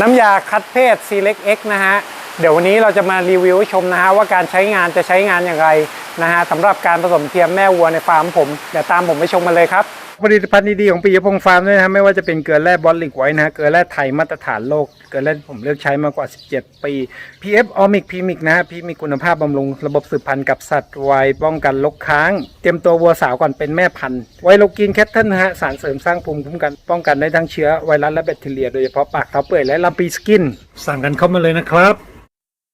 น้ำยาคัดเพศ Select X นะฮะ เดี๋ยววันนี้เราจะมารีวิวชมนะฮะว่าการใช้งานจะใช้งานอย่างไร นะฮะสำหรับการผสมเทียมแม่วัวในฟาร์มผม เดี๋ยวตามผมไปชมกันเลยครับ ผลิตภัณฑ์ดีๆของปียพงษ์ฟาร์มด้วยนะฮะไม่ว่าจะเป็นเกลือแร่บอลลิกไว้นะฮะเกลือแร่ไทยมาตรฐานโลก เกลือแร่ที่ผมเลือกใช้มากว่า 17 ปี PF o m i c p m i c นะฮะพี่มีคุณภาพบำรุงระบบสืบพันธุ์กับสัตว์ไวป้องกันลกค้าง เตรียมตัววัวสาวก่อนเป็นแม่พันธุ์ไวโลกินแคทเทิลนะฮะสารเสริมสร้างภูมิคุ้มกันป้องกันได้ทั้งเชื้อไวรัสและแบคทีเรียโดยเฉพาะปากเท้าเปื่อยและลำปีสกิน สั่งกันเข้ามาเลยนะครับ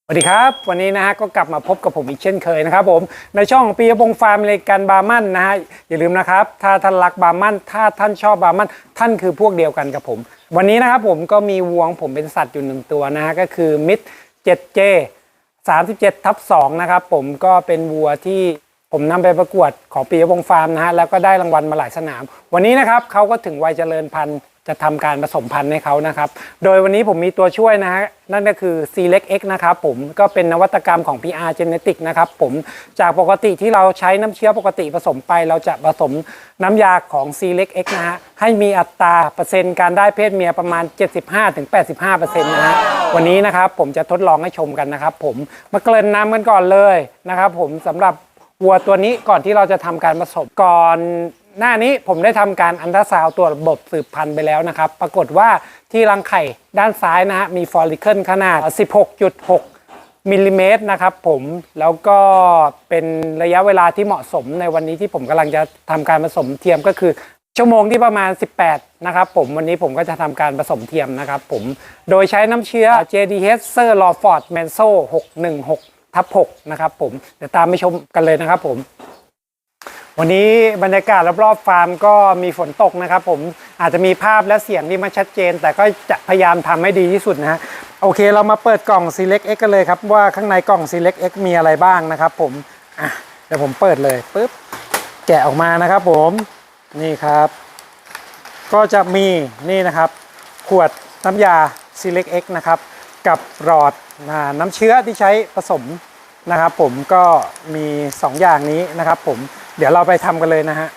สวัสดีครับ วันนี้นะฮะก็กลับมาพบกับผมอีกเช่นเคยนะครับผมในช่องปียพงษ์ฟาร์มรายการบาร์มันนะฮะอย่าลืมนะครับ ถ้าท่านรักบาร์มันถ้าท่านชอบบาร์มันท่านคือพวกเดียวกันกับผม วันนี้นะครับผมก็มีวัวของผมเป็นสัตว์อยู่หนึ่งตัวนะฮะก็คือมิด 7J 37ทับ2นะครับผมก็เป็นวัวที่ผมนำไปประกวดของปียพงษ์ฟาร์มนะฮะแล้วก็ได้รางวัลมาหลายสนาม วันนี้นะครับเขาก็ถึงวัยเจริญพันธุ์ จะทำการผสมพันธุ์ให้เขานะครับ โดยวันนี้ผมมีตัวช่วยนะฮะ นั่นก็คือ c l e c X นะครับผม ก็เป็นนวัตกรรมของ PR Genetic นะครับผม จากปกติที่เราใช้น้ำเชื้อปกติผสมไป เราจะผสมน้ำยาของ c l e c X นะฮะ ให้มีอัตราเปอร์เซ็นต์การได้เพศเมียประมาณ 75-85%นะฮะ วันนี้นะครับผมจะทดลองให้ชมกันนะครับผม มาเกริ่นนำกันก่อนเลยนะครับผมสำหรับวัวตัวนี้ก่อนที่เราจะทำการผสมก่อน หน้านี้ผมได้ทำการอันตราซาวตรวจระบบสืบพันธุ์ไปแล้วนะครับ ปรากฏว่าที่รังไข่ด้านซ้ายนะฮะมีฟอลิเคิลขนาด 16.6 มิลลิเมตรนะครับผมแล้วก็เป็นระยะเวลาที่เหมาะสมในวันนี้ที่ผมกำลังจะทำการผสมเทียมก็คือชั่วโมงที่ประมาณ 18 นะครับผมวันนี้ผมก็จะทำการผสมเทียมนะครับผมโดยใช้น้ำเชื้อ JDH Sir Lawford Manso 616ทับ6นะครับผมเดี๋ยวตามไปชมกันเลยนะครับผม วันนี้บรรยากาศรอบๆฟาร์มก็มีฝนตกนะครับ ผมอาจจะมีภาพและเสียงที่ไมาชัดเจน แต่ก็จะพยายามทำให้ดีที่สุดนะฮะโอเค เรามาเปิดกล่อง Select X กันเลยครับ ว่าข้างในกล่อง Select X มีอะไรบ้างนะครับ ผมอะเดี๋ยวผมเปิดเลยปุ๊บแกะออกมานะครับ ผมนี่ครับ ก็จะมีนี่นะครับ ขวดน้ำยา Select X นะครับ กับหลอดน้ำเชื้อที่ใช้ผสมนะครับ ผมก็มี 2 อย่างนี้นะครับ ผม เดี๋ยวเราไปทำกันเลยนะฮะ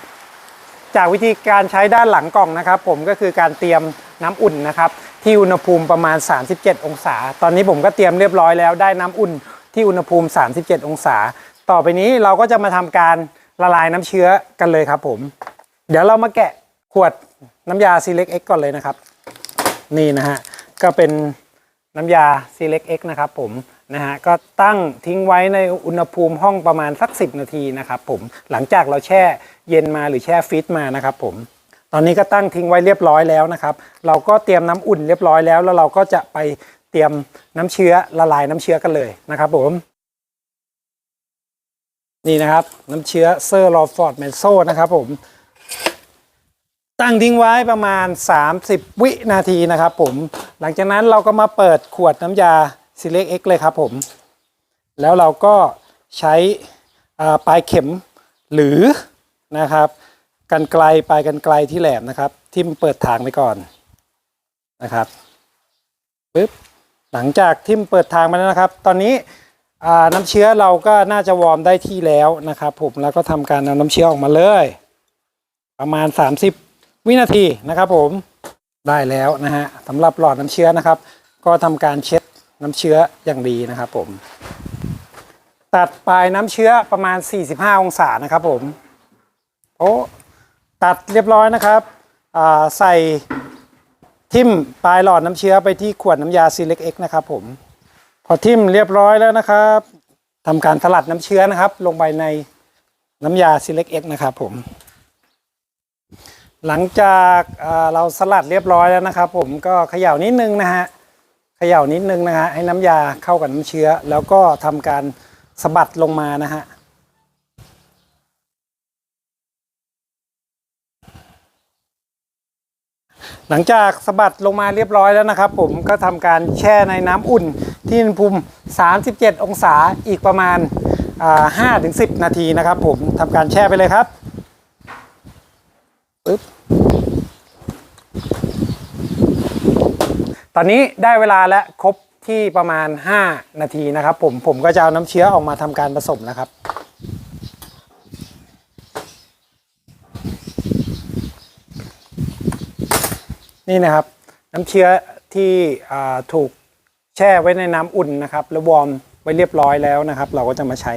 จากวิธีการใช้ด้านหลังกล่องนะครับ ผมก็คือการเตรียมน้ำอุ่นนะครับ ที่อุณหภูมิประมาณ 37 องศา ตอนนี้ผมก็เตรียมเรียบร้อยแล้วได้น้ำอุ่นที่อุณหภูมิ 37 องศา ต่อไปนี้เราก็จะมาทำการละลายน้ำเชื้อกันเลยครับผม เดี๋ยวเรามาแกะขวดน้ำยา Select X ก่อนเลยนะครับ นี่นะฮะก็เป็นน้ำยา Select X นะครับผม นะฮะก็ตั้งทิ้งไว้ในอุณหภูมิห้องประมาณสัก 10 นาทีนะครับผมหลังจากเราแช่เย็นมาหรือแช่ฟรีซมานะครับผมตอนนี้ก็ตั้งทิ้งไว้เรียบร้อยแล้วนะครับ เราก็เตรียมน้ำอุ่นเรียบร้อยแล้วแล้วเราก็จะไปเตรียมน้ำเชื้อละลายน้ำเชื้อกันเลยนะครับผมนี่นะครับน้ำเชื้อเซอร์ลอฟอร์ดแมนโซนะครับผมตั้งทิ้งไว้ประมาณ 30 วินาทีนะครับผมหลังจากนั้นเราก็มาเปิดขวดน้ำยา Select X เลยครับผม แล้วเราก็ใช้ปลายเข็มหรือนะครับกันไกลปลายกันไกลที่แหลมนะครับที่มเปิดทางไปก่อนนะครับปึ๊บหลังจากที่มเปิดทางมาแล้วนะครับ ตอนนี้น้ำเชื้อเราก็น่าจะวอร์มได้ที่แล้วนะครับ ผมแล้วก็ทำการเอาน้ำเชื้อออกมาเลย ประมาณ 30 วินาทีนะครับ ผมได้แล้วนะฮะสำหรับหลอดน้ำเชื้อนะครับ ก็ทำการเช็ด น้ำเชื้ออย่างดีนะครับผม ตัดปลายน้ำเชื้อประมาณ 45 องศานะครับผมโอ้ตัดเรียบร้อยนะครับใส่ทิ่มปลายหลอดน้ำเชื้อไปที่ขวดน้ำยา Select X นะครับผม พอทิ่มเรียบร้อยแล้วนะครับทำการสลัดน้ำเชื้อนะครับ ลงไปในน้ำยา Select X นะครับผม หลังจากเราสลัดเรียบร้อยแล้วนะครับ ผมก็เขย่านิดนึงนะฮะ เขย่านิดนึงนะฮะให้น้ำยาเข้ากับน้ำเชื้อ แล้วก็ทำการสะบัดลงมานะฮะหลังจากสะบัดลงมาเรียบร้อยแล้วนะครับ ผมก็ทำการแช่ในน้ำอุ่นที่อุณหภูมิ 37 องศาอีกประมาณอ่า5-10 นาทีนะครับ ผมทำการแช่ไปเลยครับปึ๊บ ตอนนี้ได้เวลาแล้วครบที่ประมาณ 5 นาทีนะครับ ผมผมก็จะเอาน้ำเชื้อออกมาทำการผสมนะครับนี่นะครับน้ำเชื้อที่ถูกแช่ไว้ในน้ำอุ่นนะครับ แล้ววอร์มไว้เรียบร้อยแล้วนะครับ เราก็จะมาใช้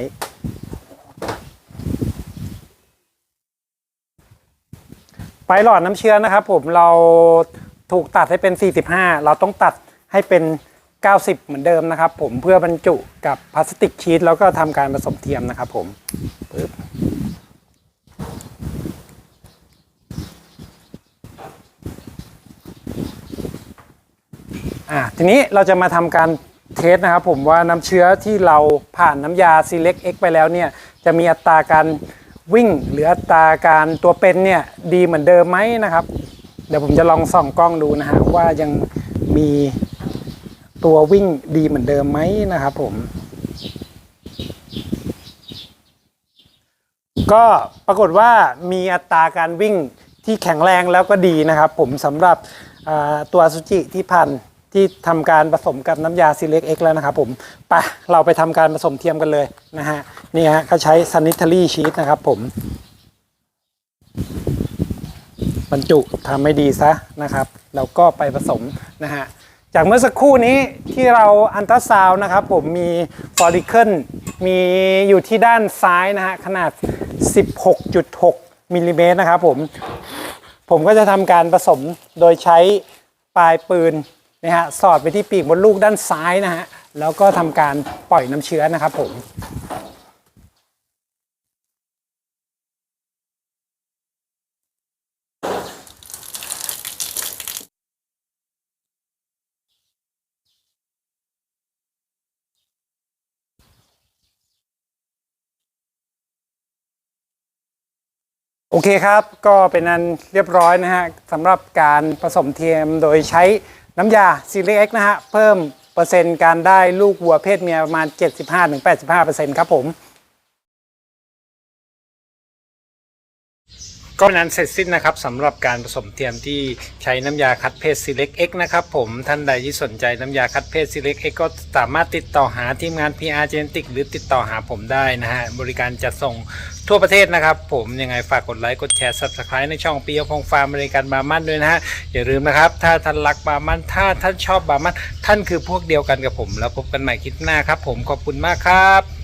ไฟหลอดน้ำเชื้อนะครับ ผมเรา ถูกตัดให้เป็น 45 เราต้องตัดให้เป็น 90 เหมือนเดิมนะครับ ผมเพื่อบรรจุกับพลาสติกชีตแล้วก็ทำการผสมเทียมนะครับผมปึ๊บอะทีนี้เราจะมาทำการเทสนะครับผมว่าน้ำเชื้อที่เราผ่านน้ำยา Select X ไปแล้วเนี่ยจะมีอัตราการวิ่งหรืออัตราการตัวเป็นเนี่ยดีเหมือนเดิมไหมนะครับ ดี๋ยวผมจะลองส่องกล้องดูนะฮะว่ายังมีตัววิ่งดีเหมือนเดิมไหมนะครับผม ก็ปรากฏว่ามีอัตราการวิ่งที่แข็งแรงแล้วก็ดีนะครับ ผมสำหรับตัวซูจิที่พันที่ทำการผสมกับน้ำยาซีเล็กเอ็กแล้วนะครับผมไปเราไปทำการผสมเทียมกันเลยนะฮะนี่ฮะเขาใช้ sanitary sheet นะครับผม บรรจุทำไม่ดีซะนะครับ แล้วก็ไปผสมนะฮะจากเมื่อสักครู่นี้ที่เราอันตราซาวนะครับผมมีฟอลิเคิลมีอยู่ที่ด้านซ้ายนะฮะขนาด 16.6มิลลิเมตรนะครับผมผมก็จะทำการผสมโดยใช้ปลายปืนนะฮะสอดไปที่ปีกมดลูกด้านซ้ายนะฮะแล้วก็ทำการปล่อยน้ำเชื้อนะครับผม โอเคครับ ก็เป็นอันเรียบร้อยนะฮะสำหรับการผสมเทียมโดยใช้น้ำยาซีเรียกนะฮะ เพิ่มเปอร์เซ็นต์การได้ลูกวัวเพศเมียประมาณ 75-85%ครับผม ก็นอันเสร็จสิ้นนะครับสำหรับการผสมเทียมที่ใช้น้ำยาคัดเพศ Select X นะครับผมท่านใดที่สนใจน้ำยาคัดเพศ Select X ก็สามารถติดต่อหาทีมงาน PR Genetic หรือติดต่อหาผมได้นะฮะบริการจัดส่งทั่วประเทศนะครับ ผมยังไงฝากกดไลค์กดแชร์ Subscribe ในช่องปียพงฟาร์มบริการบามันด้วยนะฮะอย่าลืมนะครับ ถ้าท่านรักบามันถ้าท่านชอบบามันท่านคือพวกเดียวกันกับผม แล้วพบกันใหม่คลิปหน้าครับ ผมขอบคุณมากครับ